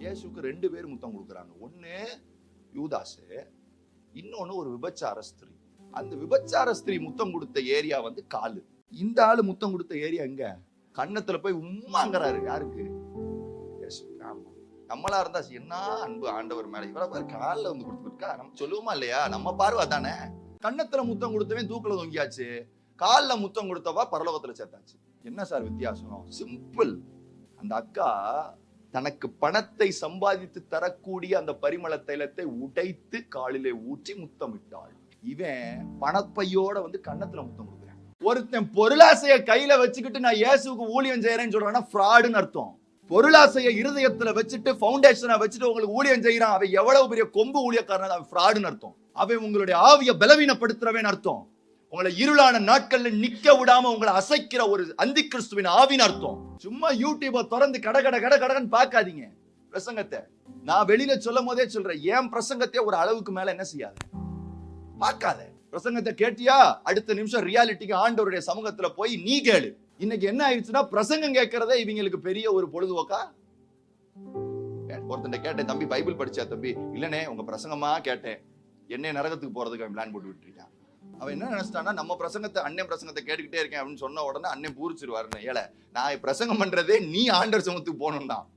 இயேசுக்கு ரெண்டு பேர் முத்தம் கொடுக்குறாங்க. ஒன்று யூதாசு இன்னொன்று ஒரு விபச்சார ஸ்திரீ. அந்த விபச்சார ஸ்திரீ முத்தம் கொடுத்த ஏரியா வந்து காலு. இந்த ஆளு முத்தம் கொடுத்த ஏரியா எங்க? கன்னத்தில் போய் உம்மாங்கிறாரு யாருக்கு? ஆமா. நம்மளா இருந்தா என்ன அன்பு ஆண்டவர் மேல? இவ்வளவு பேர் காலில் வந்து கொடுத்துருக்கா. நம்ம சொல்லுவோமா இல்லையா? நம்ம பார்வை தானே கன்னத்துல முத்தம் கொடுத்தவன் தூக்குல தொங்கியாச்சு. காலில் முத்தம் கொடுத்தவா பரலோகத்துல சேர்த்தாச்சு. என்ன சார் வித்தியாசம்? சிம்பிள் அந்த அக்கா தனக்கு பணத்தை சம்பாதித்து தரக்கூடிய அந்த பரிமள தைலத்தை உடைத்து காலிலே ஊற்றி முத்தமிட்டாள். இவன் பணப்பையோட வந்து கண்ணத்துல முத்தம் கொடுக்குறேன். ஒருத்தன் பொருளாசைய கையில வச்சுக்கிட்டு நான் இயேசுவுக்கு ஊழியம் செய்யறேன்னு சொல்றான்னா ஃப்ராடுன்னு அர்த்தம். பொருளாசைய இருதயத்துல வச்சுட்டு ஃபவுண்டேஷனை வச்சுட்டு உங்களுக்கு ஊழியம் செய்யறான் அவன் எவ்வளவு பெரிய கொம்பு ஊழியக்காரன் அவன் ஃப்ராடுன்னு அர்த்தம். அவன் உங்களுடைய ஆவிய பலவீனப்படுத்துறவன் அர்த்தம். உங்களை இருளான நாட்கள்ல நிக்க விடாம உங்களை அசைக்கிற ஒரு அந்தி கிறிஸ்துவின் ஆவின் அர்த்தம். சும்மா யூடியூப திறந்து கட கட கட கடன்னு பார்க்காதீங்க. பிரசங்கத்தை. நான் வெளியில சொல்லும் போதே சொல்றேன். ஏன் பிரசங்கத்தை ஒரு அளவுக்கு மேல என்ன செய்யாத? பார்க்காத. பிரசங்கத்தை கேட்டியா? அடுத்த நிமிஷம் ரியாலிட்டிக்கு ஆண்டவருடைய சமூகத்துல போய் நீ கேளு. இன்னைக்கு என்ன ஆயிடுச்சுன்னா பிரசங்கம் கேட்கறதே இவங்களுக்கு பெரிய ஒரு பொழுதுபோக்கா? ஒருத்தன் கேட்டேன் தம்பி பைபிள் படிச்சா தம்பி? இல்லனே உங்க பிரசங்கமா? கேட்டேன். என்னை நரகத்துக்கு போறதுக்கு பிளான் போட்டு விட்டுருக்கான் அவன் என்ன நினைச்சிட்டான்னா நம்ம பிரசங்கத்தை அண்ணன் பிரசங்கத்தை கேட்டுக்கிட்டே இருக்கேன் அப்படின்னு சொன்ன உடனே அண்ணன் பூரிச்சிருவாருன்னு ஏழை. நான் பிரசங்கம் பண்றதே நீ ஆண்டர் சமத்துக்கு போகணும் தான்.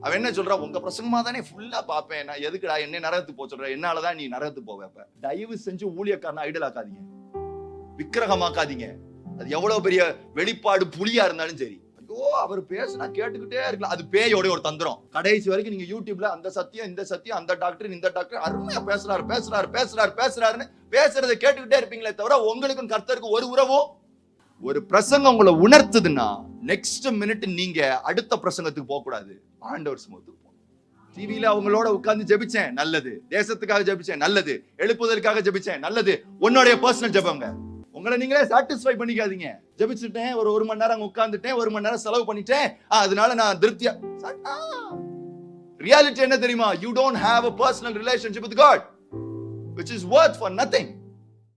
அவன் என்ன சொல்றா உங்க பிரசங்கமா தானே ஃபுல்லா பாப்பேன் நான் எதுக்குடா என்ன நரகத்துக்கு போக சொல்ற? என்னாலதான் நீ நரகத்துக்கு போவேப்ப தயவு செஞ்சு ஊழியக்காரன் ஐடலாக்காதீங்க விக்கிரகமாக்காதீங்க. அது எவ்வளவு பெரிய வெளிப்பாடு புலியா இருந்தாலும் சரி. ஐயோ அவர் பேசுனா கேட்டுக்கிட்டே இருக்கலாம். அது பேயோட ஒரு தந்திரம். கடைசி வரைக்கும் நீங்க யூடியூப்ல அந்த சத்தியம் இந்த சத்தியம் அந்த டாக்டர் இந்த டாக்டர் அருமையா பேசுறாரு பேசுறாரு பேசுறாரு பேசுறாருன்னு பேசுறதை கேட்டுக்கிட்டே இருப்பீங்களே தவிர உங்களுக்கும் கர்த்தருக்கும் ஒரு உறவோ? ஒரு பிரசங்கம் உங்களை உணர்த்துதுன்னா நெக்ஸ்ட் மினிட் நீங்க அடுத்த பிரசங்கத்துக்கு போக கூடாது ஆண்டவர் சமூகத்துக்கு டிவியில அவங்களோட உட்கார்ந்து ஜெபிச்சேன் நல்லது. தேசத்துக்காக ஜெபிச்சேன் நல்லது. எழுப்புதலுக்காக ஜெபிச்சேன் நல்லது. உன்னுடைய பர்சனல் ஜெபங்க. உங்களை நீங்களே சாட்டிஸ்ஃபை பண்ணிக்காதீங்க. ஜபிச்சுட்டேன் ஒரு ஒரு மணி நேரம் அங்க உட்கார்ந்துட்டேன். ஒரு மணி நேரம் செலவு பண்ணிட்டேன். அதனால நான் திருப்தியா ரியாலிட்டி என்ன தெரியுமா? You don't have a personal relationship with God which is worth for nothing